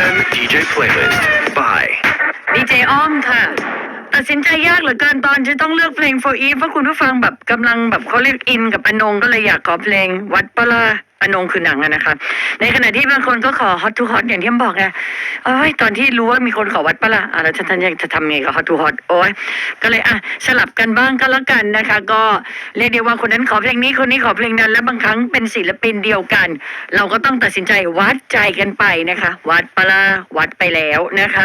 FM DJ Playlist by ดีเจอ้อมค่ะ ตัดสินใจยากเหลือเกินตอนจะต้องเลือกเพลง for Eve เพราะคุณผู้ฟังแบบกำลังแบบเขาเรียกอินกับปนงก็เลยอยากขอเพลงวัดปะลา อนงคือหนังอะนะคะ ในขณะที่บางคนก็ขอ hot to hot อย่างที่ผมบอกไงเอ้ยตอนที่รู้ว่ามีคนขอวัดปะลาอะแล้วท่านยังจะทำไงกับ hot to hot โอ้ยก็เลยอะสลับกันบ้างก็แล้วกันนะคะ ก็เรียกได้ว่าคนนั้นขอเพลงนี้คนนี้ขอเพลงนั้น และบางครั้งเป็นศิลปินเดียวกัน เราก็ต้องตัดสินใจวัดใจกันไปนะคะ วัดปะลาวัดไปแล้วนะคะ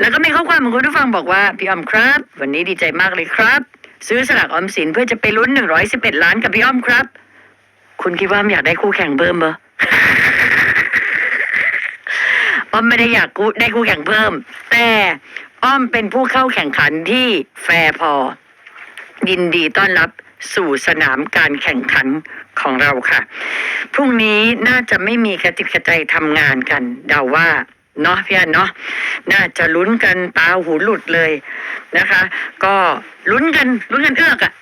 แล้วก็มีข้อความของคุณผู้ฟังบอกว่าพี่ออมครับ วันนี้ดีใจมากเลยครับ ซื้อสลากออมสินเพื่อจะไปลุ้น 111 ล้านกับพี่อ้อมครับ คุณคิดว่าอยากได้คู่แข่งเพิ่มเบออ้อมไม่ได้อยากได้คู่แข่งเพิ่ม แต่อ้อมเป็นผู้เข้าแข่งขันที่แฟร์พอ ยินดีต้อนรับสู่สนามการแข่งขันของเราค่ะ พรุ่งนี้น่าจะไม่มีกระติดกระใจทำงานกัน เดาว่าเนาะพี่อันเนาะน่าจะลุ้นกันตาหูหลุดเลยนะคะ ก็ลุ้นกันลุ้นกันเอื้อกอะ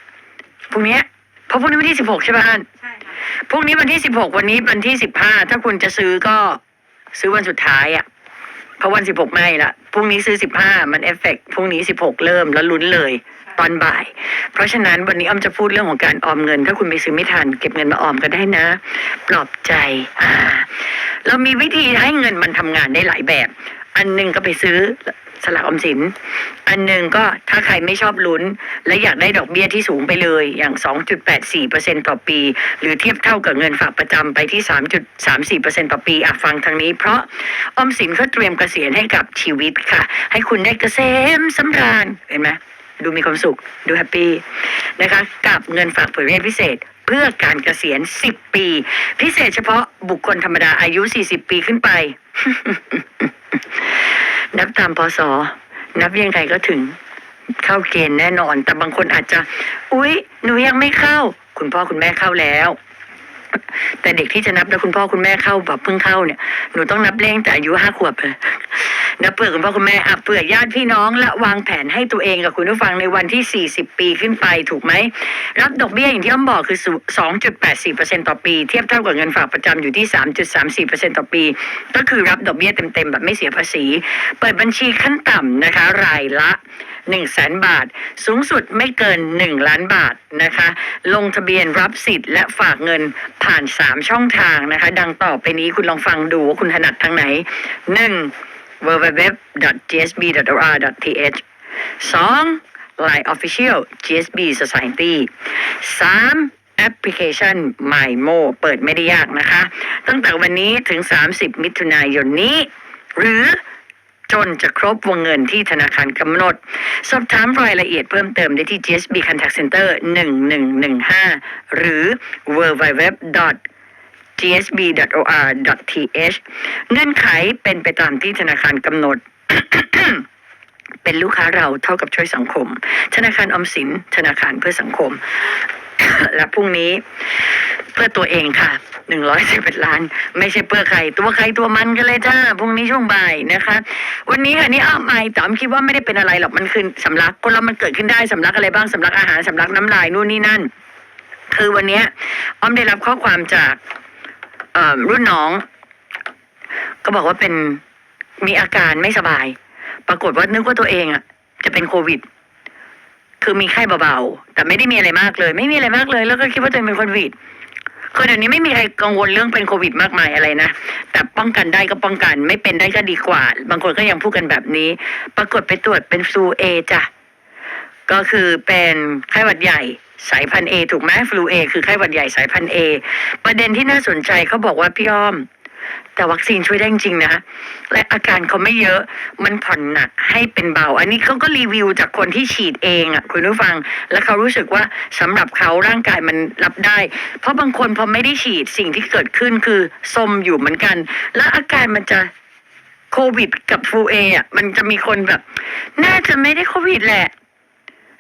พรุ่งนี้เพราะพรุ่งนี้วันที่สิบหกใช่ไหมอันใช่ค่ะ พรุ่งนี้วันที่สิบหกวันนี้วันที่สิบห้าถ้าคุณจะซื้อก็ซื้อวันสุดท้ายอะเพราะวันสิบหกไม่ละพรุ่งนี้ซื้อสิบห้ามันเอฟเฟกพรุ่งนี้สิบหกเริ่มแล้วลุ้นเลยตอนบ่าย เพราะฉะนั้นวันนี้อ้อมจะพูดเรื่องของการออมเงิน ถ้าคุณไปซื้อไม่ทัน เก็บเงินมาออมก็ได้นะ ปลอบใจอ่าเรามีวิธีให้เงินมันทำงานได้หลายแบบ อันหนึ่งก็ไปซื้อ สลากออมสิน อันหนึ่งก็ถ้าใครไม่ชอบลุ้น และอยากได้ดอกเบี้ยที่สูงไปเลย อย่าง 2.84%ต่อปี หรือเทียบเท่ากับเงินฝากประจำไปที่ 3.34%ต่อปีอะฟังทางนี้ เพราะออมสินเขาเตรียมเกษียณให้กับชีวิตค่ะ ให้คุณได้เกษมสำราญเห็นไหมดูมีความสุข ดูแฮปปี้นะคะ กับเงินฝากเผื่อเรียนพิเศษเพื่อการเกษียณ 10 ปี พิเศษเฉพาะบุคคลธรรมดาอายุ 40 ปีขึ้นไป นับตามพศนับยังไงก็ถึงเข้าเกณฑ์แน่นอน แต่บางคนอาจจะ อุ๊ย หนูยังไม่เข้า คุณพ่อคุณแม่เข้าแล้ว แต่เด็กที่จะนับแล้วคุณพ่อคุณแม่เข้าแบบเพิ่งเข้าเนี่ย หนูต้องนับเลขแต่อายุห้าขวบเลยนับเผื่อคุณพ่อคุณแม่อะเผื่อญาติพี่น้องและวางแผนให้ตัวเองกับคุณผู้ฟังในวันที่ 40 ปีขึ้นไปถูกไหม รับดอกเบี้ยอย่างที่อ้อมบอกคือ 2.84%ต่อปี เทียบเท่ากับเงินฝากประจำอยู่ที่ 3.34%ต่อปี ก็คือรับดอกเบี้ยเต็มๆแบบไม่เสียภาษี เปิดบัญชีขั้นต่ำนะคะรายละ1 0 0 0 0แสนบาท สูงสุดไม่เกิน 1 ล้านบาทนะคะ ลงทะเบียนรับสิทธิ์และฝากเงินผ่าน 3 ช่องทางนะคะ ดังต่อไปนี้คุณลองฟังดูว่าคุณถนัดทางไหน 1. www.gsb.or.th 2. Line Official GSB Society 3. แอปพลิเคชัน MyMo เปิดไม่ได้ยากนะคะ ตั้งแต่วันนี้ถึง 30 มิถุนายนนี้ หรือจนจะครบวงเงินที่ธนาคารกำหนด สอบถามรายละเอียดเพิ่มเติมได้ที่ GSB Contact Center 1115 หรือ www gsb.or.th เงื่อนไขเป็นไปตามที่ธนาคารกำหนดเป็นลูกค้าเราเท่ากับช่วยสังคม ธนาคารอมสิน ธนาคารเพื่อสังคม และพรุ่งนี้เพื่อตัวเองค่ะหนึ่งร้อยสิบเอ็ดล้าน ไม่ใช่เพื่อใคร ตัวใครตัวมันกันเลยจ้าพรุ่งนี้ช่วงบ่ายนะคะ วันนี้ค่ะนี่อ้อมไอแต่อ้อมคิดว่าไม่ได้เป็นอะไรหรอกมันคือสำลักคนเรามันเกิดขึ้นได้สำลักอะไรบ้างสำลักอาหารสำลักน้ำลายนู่นนี่นั่น คือวันนี้อ้อมได้รับข้อความจาก รุ่นน้อง ก็บอกว่าเป็นมีอาการไม่สบาย ปรากฏว่านึกว่าตัวเองอะ จะเป็นโควิด คือมีไข้เบาๆ แต่ไม่ได้มีอะไรมากเลย ไม่มีอะไรมากเลย แล้วก็คิดว่าตัวเองเป็นโควิดคือเดี๋ยวนี้ไม่มีใครกังวลเรื่องเป็นโควิดมากมายอะไรนะ แต่ป้องกันได้ก็ป้องกัน ไม่เป็นได้ก็ดีกว่า บางคนก็ยังพูดกันแบบนี้ ปรากฏไปตรวจเป็นฟลูเอจ้ะ ก็คือเป็นไข้หวัดใหญ่ สายพันธุ์เอถูกไหมฟลูเอคือไข้หวัดใหญ่สายพันธุ์เอประเด็นที่น่าสนใจเขาบอกว่าพี่อ้อม แต่วัคซีนช่วยได้จริงนะ และอาการเขาไม่เยอะมันผ่อนหนักให้เป็นเบา อันนี้เขาก็รีวิวจากคนที่ฉีดเองอะคุณผู้ฟัง แล้วเขารู้สึกว่าสำหรับเขาร่างกายมันรับได้ เพราะบางคนพอไม่ได้ฉีดสิ่งที่เกิดขึ้นคือสมอยู่เหมือนกัน แล้วอาการมันจะโควิดกับฟลูเออะมันจะมีคนแบบ น่าจะไม่ได้โควิดแหละ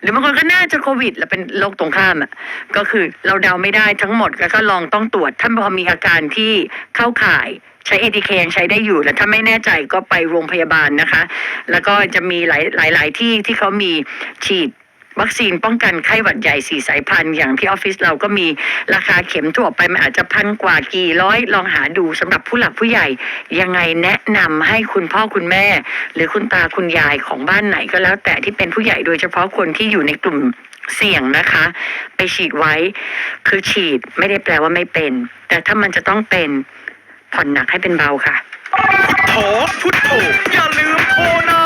หรือบางคนก็น่าจะโควิด แล้วเป็นโรคตรงข้ามอะก็คือเราเดาไม่ได้ทั้งหมดแล้วก็ลองต้องตรวจถ้าพอมีอาการที่เข้าข่ายใช้เอทีเคยังใช้ได้อยู่แล้วถ้าไม่แน่ใจก็ไปโรงพยาบาลนะคะ แล้วก็จะมีหลายหลายหลายที่ที่เขามีฉีด วัคซีนป้องกันไข้หวัดใหญ่สี่สายพันธุ์อย่างที่ออฟฟิศเราก็มีราคาเข็มทั่วไปมันอาจจะพันกว่ากี่ร้อยลองหาดูสำหรับผู้หลักผู้ใหญ่ ยังไงแนะนำให้คุณพ่อคุณแม่ หรือคุณตาคุณยายของบ้านไหนก็แล้ว แต่ที่เป็นผู้ใหญ่โดยเฉพาะคนที่อยู่ในกลุ่มเสี่ยงนะคะ ไปฉีดไว้คือฉีดไม่ได้แปลว่าไม่เป็น แต่ถ้ามันจะต้องเป็นผ่อนหนักให้เป็นเบาค่ะโถพุทโธอย่าลืมโทรนะ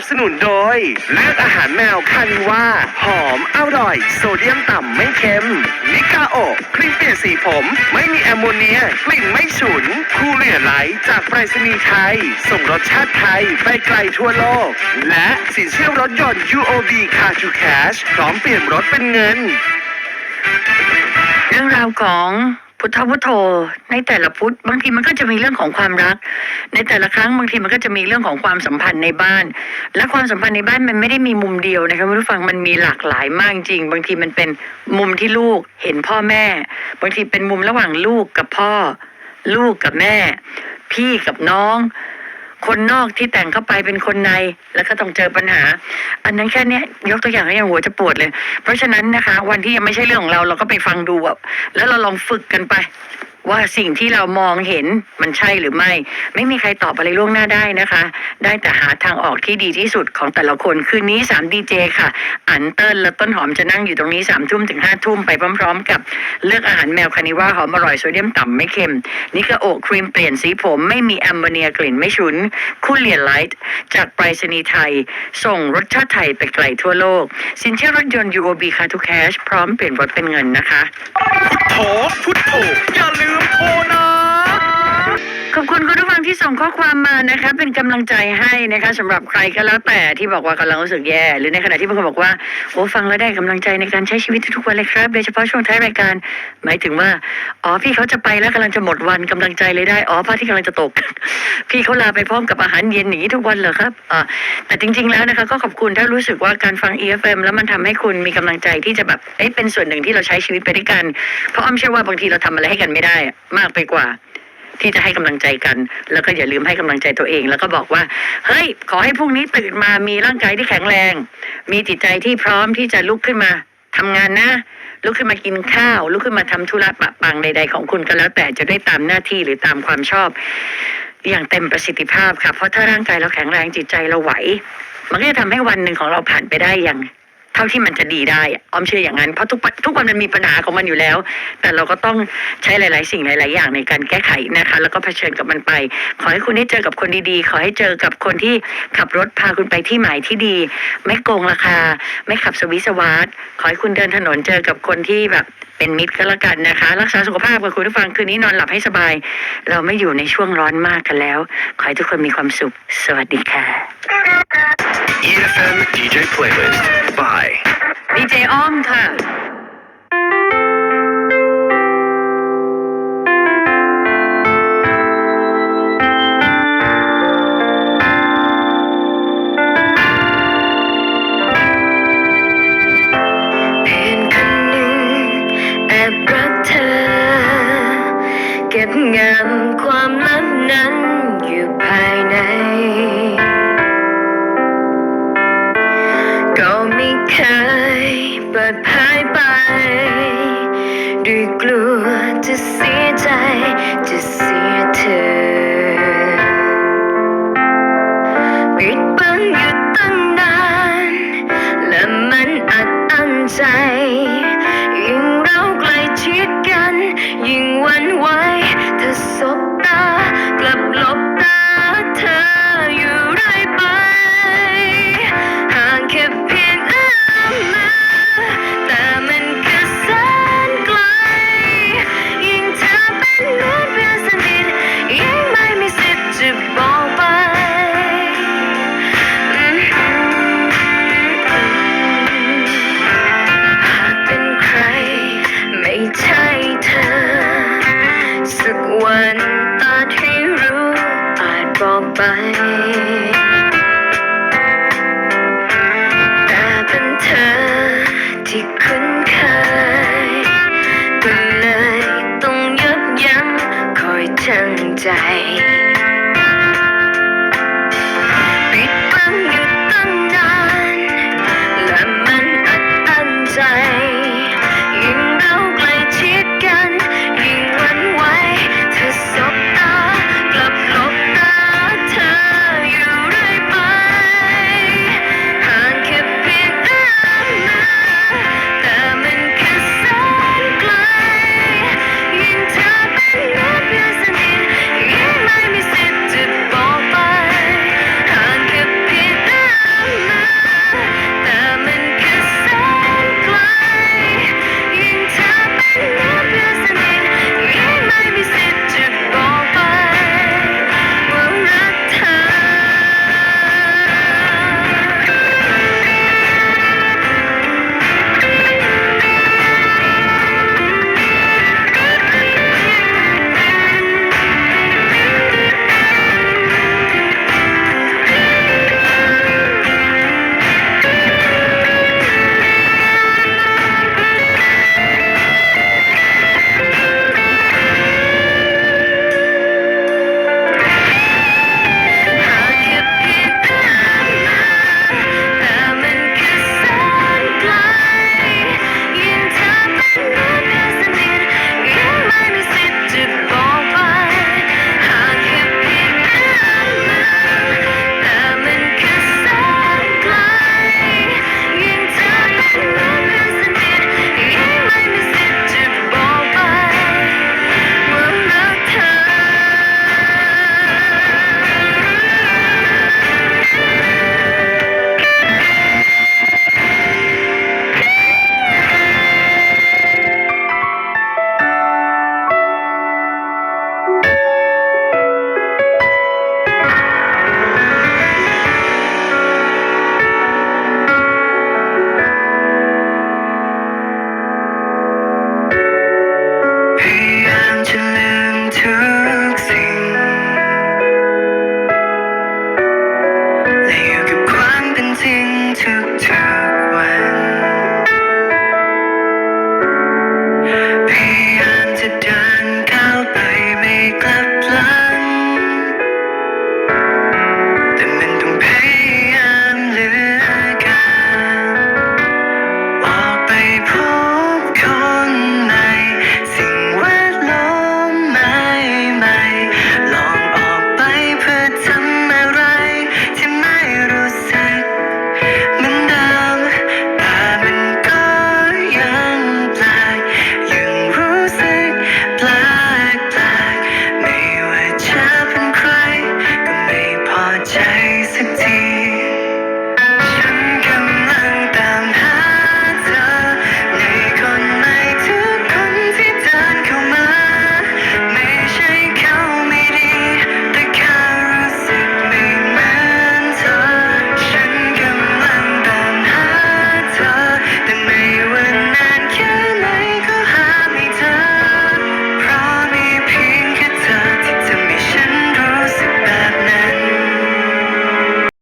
บสนุนโดย เลือกอาหารแมวคานิว่า หอมอร่อย โซเดียมต่ำไม่เค็มนิกาโอครีมเปลี่ยนสีผม ไม่มีแอมโมเนีย กลิ่นไม่ฉุน คูเรียไลท์จากไปรษณีย์ไทย ส่งรสชาติไทย ไปไกลทั่วโลก และสินเชื่อรถยนต์ UOB Car to Cash พร้อมเปลี่ยนรถเป็นเงิน เรื่องราวของ พุทธพุโธในแต่ละพุทธบางทีมันก็จะมีเรื่องของความรัก ในแต่ละครั้งบางทีมันก็จะมีเรื่องของความสัมพันธ์ในบ้าน และความสัมพันธ์ในบ้านมันไม่ได้มีมุมเดียวนะคะคุณผู้ฟังมันมีหลากหลายมากจริง บางทีมันเป็นมุมที่ลูกเห็นพ่อแม่ บางทีเป็นมุมระหว่างลูกกับพ่อ ลูกกับแม่ พี่กับน้อง คนนอกที่แต่งเข้าไปเป็นคนในแล้วก็ต้องเจอปัญหา อันนั้นแค่เนี้ยยกตัวอย่างให้ยังหัวจะปวดเลย เพราะฉะนั้นนะคะ วันที่ยังไม่ใช่เรื่องของเราเราก็ไปฟังดูแล้วเราลองฝึกกันไป ว่าสิ่งที่เรามองเห็นมันใช่หรือไม่ ไม่มีใครตอบอะไรล่วงหน้าได้นะคะ ได้แต่หาทางออกที่ดีที่สุดของแต่ละคนคืนนี้3ดีเจค่ะ อันเติ้ลและต้นหอมจะนั่งอยู่ตรงนี้3ทุ่มถึง5ทุ่มไปพร้อม ๆ กับเลือกอาหารแมวคานิว่าหอมอร่อยโซเดียมต่ำไม่เค็มนิกาโอครีมเปลี่ยนสีผมไม่มีแอมโมเนียกลิ่นไม่ฉุน คู่เลียนไลท์จากไปรษณีย์ไทย ส่งรสชาติไทยไปไกลทั่วโลก สินเชื่อรถยนต์ UOB Car to Cash พร้อมเปลี่ยนรถเป็นเงินนะคะ พุทโธอย่าลืมโทรนะ อบคุณคุณผู้ฟังที่ส่งข้อความมานะคะ เป็นกำลังใจให้นะคะสำหรับใครก็แล้วแต่ที่บอกว่ากำลังรู้สึกแย่ หรือในขณะที่บางคนบอกว่าโอ้ฟังแล้วได้กำลังใจในการใช้ชีวิตทุกวันเลยครับโดยเฉพาะช่วงท้ายรายการ หมายถึงว่าอ๋อพี่เขาจะไปแล้วกำลังจะหมดวันกำลังใจเลยได้อ๋อพระที่กำลังจะตก พี่เขาลาไปพร้อมกับอาหารเย็นอย่างนี้ทุกวันเหรอครับอ่าแต่จริง ๆแล้วนะคะ ก็ขอบคุณถ้ารู้สึกว่าการฟัง EFM แล้วมันทำให้คุณมีกำลังใจที่จะแบบเอ๊ะเป็นส่วนหนึ่งที่เราใช้ชีวิตไปด้วยกัน เพราะอ้อมเชื่อว่าบางทีเราทำอะไรให้กันไม่ได้ มากไปกว่า ที่จะให้กำลังใจกัน แล้วก็อย่าลืมให้กำลังใจตัวเอง แล้วก็บอกว่าเฮ้ยขอให้พรุ่งนี้ตื่นมามีร่างกายที่แข็งแรง มีจิตใจที่พร้อมที่จะลุกขึ้นมาทำงานนะลุกขึ้นมากินข้าว ลุกขึ้นมาทำธุระปะปังใดๆของคุณก็แล้วแต่จะได้ตามหน้าที่หรือตามความชอบ อย่างเต็มประสิทธิภาพค่ะเพราะถ้าร่างกายเราแข็งแรงจิตใจเราไหว มันก็จะทำให้วันหนึ่งของเราผ่านไปได้อย่าง เท่าที่มันจะดีได้อะอ้อมเชื่ออย่างนั้นเพราะทุกทุกวันมันมีปัญหาของมันอยู่แล้ว แต่เราก็ต้องใช้หลาย ๆ สิ่งหลาย ๆ อย่างในการแก้ไขนะคะ แล้วก็เผชิญกับมันไป ขอให้คุณได้เจอกับคนดี ๆ ขอให้เจอกับคนที่ขับรถพาคุณไปที่หมายที่ดี ไม่โกงราคา ไม่ขับสวิสวาร์ทขอให้คุณเดินถนนเจอกับคนที่แบบเป็นมิตรก็แล้วกันนะคะ รักษาสุขภาพกับคุณผู้ฟังคืนนี้นอนหลับให้สบาย เราไม่อยู่ในช่วงร้อนมากกันแล้ว ขอให้ทุกคนมีความสุข สวัสดีค่ะ EFM DJ Playlist. By ดีเ